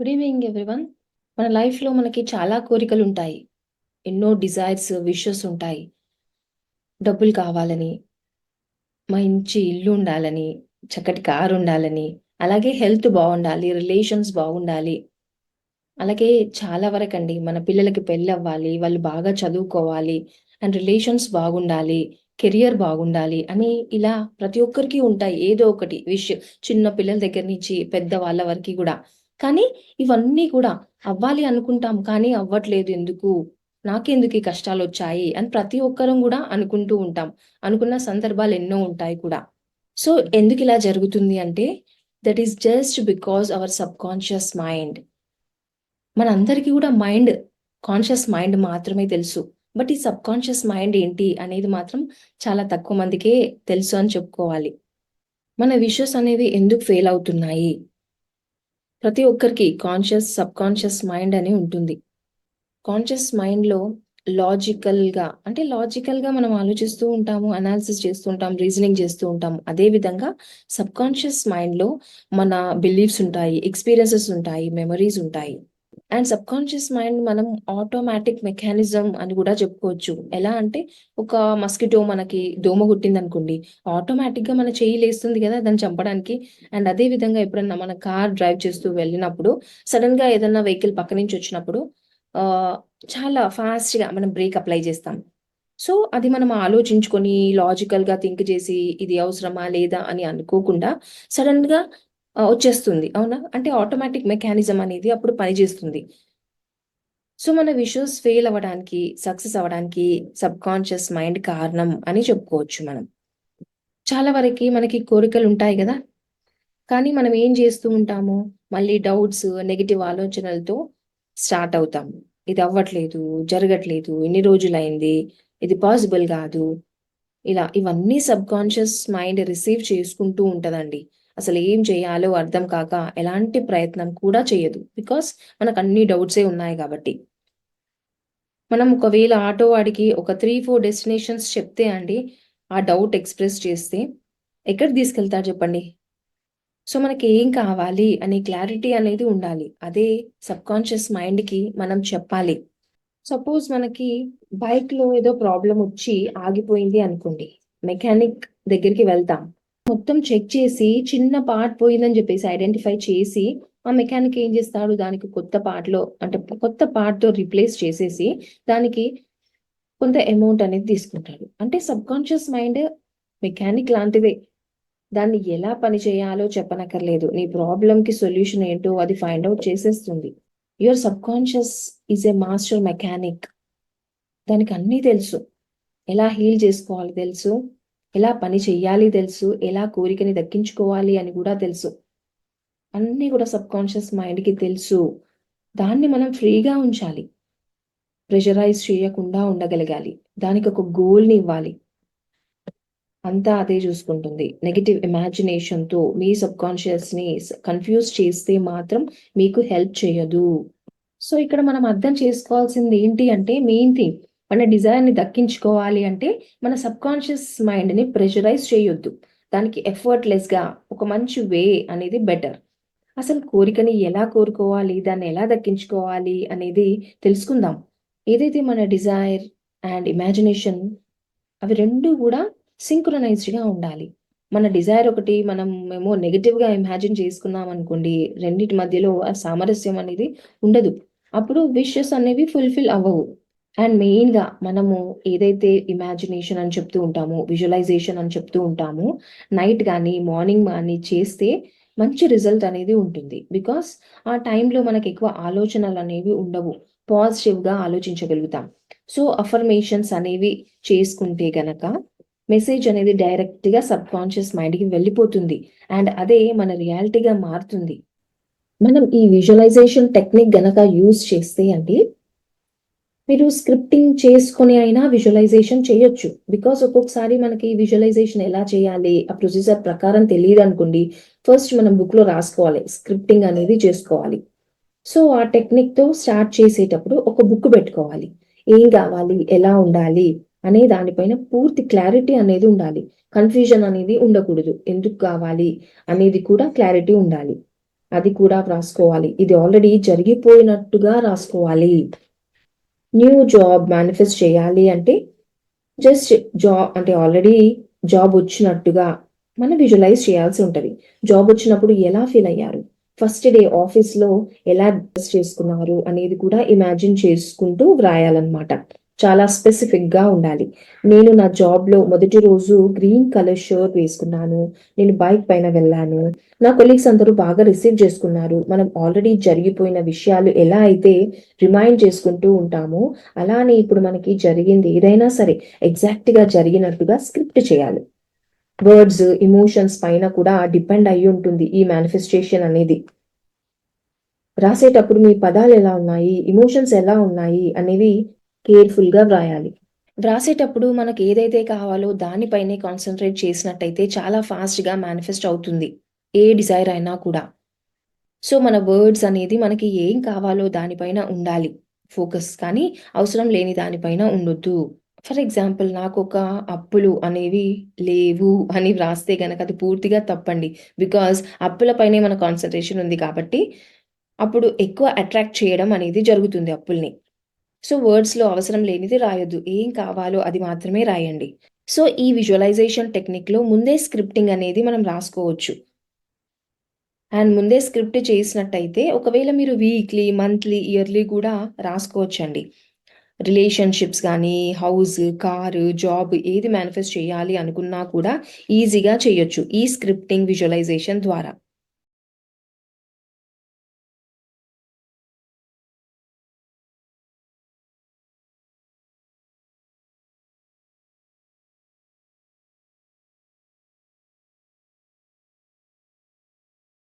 Good evening everyone మన లైఫ్లో మనకి చాలా కోరికలు ఉంటాయి ఎన్నో డిజైర్స్ విషెస్ ఉంటాయి. డబ్బులు కావాలని మంచి ఇల్లు ఉండాలని చక్కటి కారు ఉండాలని అలాగే హెల్త్ బాగుండాలి రిలేషన్స్ బాగుండాలి. అలాగే చాలా వరకు అండి మన పిల్లలకి పెళ్ళి అవ్వాలి వాళ్ళు బాగా చదువుకోవాలి అండ్ రిలేషన్స్ బాగుండాలి కెరియర్ బాగుండాలి అని ఇలా ప్రతి ఒక్కరికి ఉంటాయి. ఏదో ఒకటి విష్ చిన్న పిల్లల దగ్గర నుంచి పెద్ద వాళ్ళ వరకు కూడా. కానీ ఇవన్నీ కూడా అవ్వాలి అనుకుంటాం కానీ అవ్వట్లేదు ఎందుకు? నాకెందుకు ఈ కష్టాలు వచ్చాయి? అని ప్రతి ఒక్కరం కూడా అనుకుంటూ ఉంటాం. అనుకున్న సందర్భాలు ఎన్నో ఉంటాయి కూడా. సో ఎందుకు ఇలా జరుగుతుంది అంటే that is just because our subconscious mind మనందరికీ కూడా మైండ్ కాన్షియస్ మైండ్ మాత్రమే తెలుసు. బట్ ఈ సబ్ కాన్షియస్ మైండ్ ఏంటి అనేది మాత్రం చాలా తక్కువ మందికే తెలుసు అని చెప్పుకోవాలి. మన విషయస్ అనేవి ఎందుకు ఫెయిల్ అవుతున్నాయి? ప్రతి ఒక్కరికి కాన్షియస్ సబ్ కాన్షియస్ మైండ్ అని ఉంటుంది. కాన్షియస్ మైండ్లో లాజికల్గా అంటే లాజికల్గా మనం ఆలోచిస్తూ ఉంటాము అనాలిసిస్ చేస్తూ ఉంటాం రీజనింగ్ చేస్తూ ఉంటాము. అదే విధంగా సబ్ కాన్షియస్ మైండ్లో మన బిలీఫ్స్ ఉంటాయి ఎక్స్పీరియన్సెస్ ఉంటాయి మెమరీస్ ఉంటాయి. అండ్ సబ్ కాన్షియస్ మైండ్ మనం ఆటోమేటిక్ మెకానిజం అని కూడా చెప్పుకోవచ్చు. ఎలా అంటే ఒక మస్కిటో మనకి దోమ కుట్టింది అనుకోండి ఆటోమేటిక్గా మన చెయ్యి లేస్తుంది కదా దాన్ని చంపడానికి. అండ్ అదే విధంగా ఎప్పుడన్నా మన కార్ డ్రైవ్ చేస్తూ వెళ్ళినప్పుడు సడన్గా ఏదన్నా వెహికల్ పక్క నుంచి వచ్చినప్పుడు ఆ చాలా ఫాస్ట్గా మనం బ్రేక్ అప్లై చేస్తాం. సో అది మనం ఆలోచించుకొని లాజికల్గా థింక్ చేసి ఇది అవసరమా లేదా అని అనుకోకుండా సడన్గా వచ్చేస్తుంది. అవునా? అంటే ఆటోమేటిక్ మెకానిజం అనేది అప్పుడు పనిచేస్తుంది. సో మన విషువల్స్ ఫెయిల్ అవ్వడానికి సక్సెస్ అవ్వడానికి సబ్ కాన్షియస్ మైండ్ కారణం అని చెప్పుకోవచ్చు మనం. చాలా వరకు మనకి కోరికలు ఉంటాయి కదా? కానీ మనం ఏం చేస్తూ ఉంటాము? మళ్ళీ డౌట్స్ నెగిటివ్ ఆలోచనలతో స్టార్ట్ అవుతాము ఇది అవ్వట్లేదు జరగట్లేదు ఎన్ని రోజులైంది ఇది పాసిబుల్ కాదు. ఇలా ఇవన్నీ సబ్ కాన్షియస్ మైండ్ రిసీవ్ చేసుకుంటూ ఉంటదండి. అసలు ఏం చేయాలో అర్థం కాక ఎలాంటి ప్రయత్నం కూడా చేయదు. బికాస్ మనకు అన్ని డౌట్సే ఉన్నాయి కాబట్టి. మనం ఒకవేళ ఆటో వాడికి ఒక త్రీ ఫోర్ డెస్టినేషన్స్ చెప్తే అండి ఆ డౌట్ ఎక్స్ప్రెస్ చేస్తే ఎక్కడ తీసుకెళ్తారు చెప్పండి? సో మనకి ఏం కావాలి అనే క్లారిటీ అనేది ఉండాలి. అదే సబ్ కాన్షియస్ మైండ్కి మనం చెప్పాలి. సపోజ్ మనకి బైక్లో ఏదో ప్రాబ్లం వచ్చి ఆగిపోయింది అనుకోండి. మెకానిక్ దగ్గరికి వెళ్తాం. మొత్తం చెక్ చేసి చిన్న పార్ట్ పోయిందని చెప్పేసి ఐడెంటిఫై చేసి ఆ మెకానిక్ ఏం చేస్తాడు? దానికి కొత్త పార్ట్లో అంటే కొత్త పార్ట్తో రీప్లేస్ చేసేసి దానికి కొంత అమౌంట్ అనేది తీసుకుంటాడు. అంటే సబ్ కాన్షియస్ మైండ్ మెకానిక్ లాంటిదే. దాన్ని ఎలా పని చేయాలో చెప్పనక్కర్లేదు. నీ ప్రాబ్లం కి సొల్యూషన్ ఏంటో అది ఫైండ్ అవుట్ చేసేస్తుంది. Your subconscious is a master mechanic దానికి అన్నీ తెలుసు. ఎలా హీల్ చేసుకోవాలి తెలుసు? ఎలా పని చెయ్యాలి తెలుసు ఎలా కోరికని దక్కించుకోవాలి అని కూడా తెలుసు. అన్నీ కూడా సబ్ కాన్షియస్ మైండ్కి తెలుసు. దాన్ని మనం ఫ్రీగా ఉంచాలి. ప్రెషరైజ్ చేయకుండా ఉండగలగాలి. దానికి ఒక గోల్ని ఇవ్వాలి. అంతా అదే చూసుకుంటుంది. నెగిటివ్ ఇమాజినేషన్తో మీ సబ్ కాన్షియస్ని కన్ఫ్యూజ్ చేస్తే మాత్రం మీకు హెల్ప్ చేయదు. సో ఇక్కడ మనం అర్థం చేసుకోవాల్సింది ఏంటి అంటే మెయిన్ థింగ్. మన డిజైర్ని దక్కించుకోవాలి అంటే మన సబ్ కాన్షియస్ మైండ్ ప్రెషరైజ్ చేయొద్దు. దానికి ఎఫర్ట్లెస్గా ఒక మంచి వే అనేది బెటర్ అసలు కోరికని ఎలా కోరుకోవాలి? దాన్ని ఎలా దక్కించుకోవాలి? అనేది తెలుసుకుందాం. ఏదైతే మన డిజైర్ అండ్ ఇమాజినేషన్ అవి రెండు కూడా సింక్రనైజ్డ్గా ఉండాలి. మన డిజైర్ ఒకటి మనం మేము నెగిటివ్గా ఇమాజిన్ చేసుకున్నాం అనుకోండి రెండింటి మధ్యలో ఆ సామరస్యం అనేది ఉండదు. అప్పుడు విషెస్ అనేవి ఫుల్ఫిల్ అవ్వవు. అండ్ మెయిన్గా మనము ఏదైతే ఇమాజినేషన్ అని చెప్తూ ఉంటామో విజువలైజేషన్ అని చెప్తూ ఉంటామో నైట్ కానీ మార్నింగ్ కానీ చేస్తే మంచి రిజల్ట్ అనేది ఉంటుంది. బికాస్ ఆ టైంలో మనకు ఎక్కువ ఆలోచనలు అనేవి ఉండవు. పాజిటివ్గా ఆలోచించగలుగుతాం. సో అఫర్మేషన్స్ అనేవి చేసుకుంటే గనక మెసేజ్ అనేది డైరెక్ట్గా సబ్ కాన్షియస్ మైండ్కి వెళ్ళిపోతుంది. అండ్ అదే మన రియాలిటీగా మారుతుంది. మనం ఈ విజువలైజేషన్ టెక్నిక్ గనక యూజ్ చేస్తే అండి మీరు స్క్రిప్టింగ్ చేసుకుని అయినా విజువలైజేషన్ చేయొచ్చు. బికాస్ ఒక్కొక్కసారి మనకి విజువలైజేషన్ ఎలా చేయాలి ఆ ప్రొసీజర్ ప్రకారం తెలియదు అనుకోండి ఫస్ట్ మనం బుక్లో రాసుకోవాలి స్క్రిప్టింగ్ అనేది చేసుకోవాలి. సో ఆ టెక్నిక్తో స్టార్ట్ చేసేటప్పుడు ఒక బుక్ పెట్టుకోవాలి. ఏం కావాలి ఎలా ఉండాలి అనే దానిపైన పూర్తి క్లారిటీ అనేది ఉండాలి. కన్ఫ్యూజన్ అనేది ఉండకూడదు. ఎందుకు కావాలి అనేది కూడా క్లారిటీ ఉండాలి. అది కూడా రాసుకోవాలి. ఇది ఆల్రెడీ జరిగిపోయినట్టుగా రాసుకోవాలి. న్యూ జాబ్ మేనిఫెస్ట్ చేయాలి అంటే జస్ట్ జాబ్ అంటే ఆల్రెడీ జాబ్ వచ్చినట్టుగా మనం విజువలైజ్ చేయాల్సి ఉంటుంది. జాబ్ వచ్చినప్పుడు ఎలా ఫీల్ అయ్యారు? ఫస్ట్ డే ఆఫీస్లో ఎలా డ్రెస్ చేసుకున్నారు అనేది కూడా ఇమాజిన్ చేసుకుంటూ వ్రాయాలన్నమాట. చాలా స్పెసిఫిక్గా ఉండాలి. నేను నా జాబ్లో మొదటి రోజు గ్రీన్ కలర్ షర్ట్ వేసుకున్నాను. నేను బైక్ పైన వెళ్ళాను. నా కొలీగ్స్ అందరూ బాగా రిసీవ్ చేసుకున్నారు. మనం ఆల్రెడీ జరిగిపోయిన విషయాలు ఎలా అయితే రిమైండ్ చేసుకుంటూ ఉంటామో అలానే ఇప్పుడు మనకి జరిగింది ఏదైనా సరే ఎగ్జాక్ట్గా జరిగినట్టుగా స్క్రిప్ట్ చేయాలి. వర్డ్స్ ఇమోషన్స్ పైన కూడా డిపెండ్ అయి ఉంటుంది ఈ మేనిఫెస్టేషన్ అనేది. రాసేటప్పుడు మీ పదాలు ఎలా ఉన్నాయి ఇమోషన్స్ ఎలా ఉన్నాయి అనేవి కేర్ఫుల్గా వ్రాయాలి. వ్రాసేటప్పుడు మనకు ఏదైతే కావాలో దానిపైనే కాన్సన్ట్రేట్ చేసినట్టయితే చాలా ఫాస్ట్గా మేనిఫెస్ట్ అవుతుంది. ఏ డిజైర్ అయినా కూడా. సో మన వర్డ్స్ అనేది మనకి ఏం కావాలో దానిపైన ఉండాలి. ఫోకస్ కానీ అవసరం లేని దానిపైన ఉండొద్దు. ఫర్ ఎగ్జాంపుల్ నాకు ఒక అప్పులు అనేవి లేవు అని వ్రాస్తే గనక అది పూర్తిగా తప్పండి. బికాజ్ అప్పులపైనే మన కాన్సన్ట్రేషన్ ఉంది కాబట్టి అప్పుడు ఎక్కువ అట్రాక్ట్ చేయడం అనేది జరుగుతుంది అప్పుల్ని. సో వర్డ్స్లో అవసరం లేనిది రాయొద్దు. ఏం కావాలో అది మాత్రమే రాయండి. సో ఈ విజువలైజేషన్ టెక్నిక్లో ముందే స్క్రిప్టింగ్ అనేది మనం రాసుకోవచ్చు. అండ్ ముందే స్క్రిప్ట్ చేసినట్టయితే ఒకవేళ మీరు వీక్లీ మంత్లీ ఇయర్లీ కూడా రాసుకోవచ్చండి. రిలేషన్షిప్స్ కానీ హౌస్ కారు జాబ్ ఏది మేనిఫెస్ట్ చేయాలి అనుకున్నా కూడా ఈజీగా చేయొచ్చు ఈ స్క్రిప్టింగ్ విజువలైజేషన్ ద్వారా.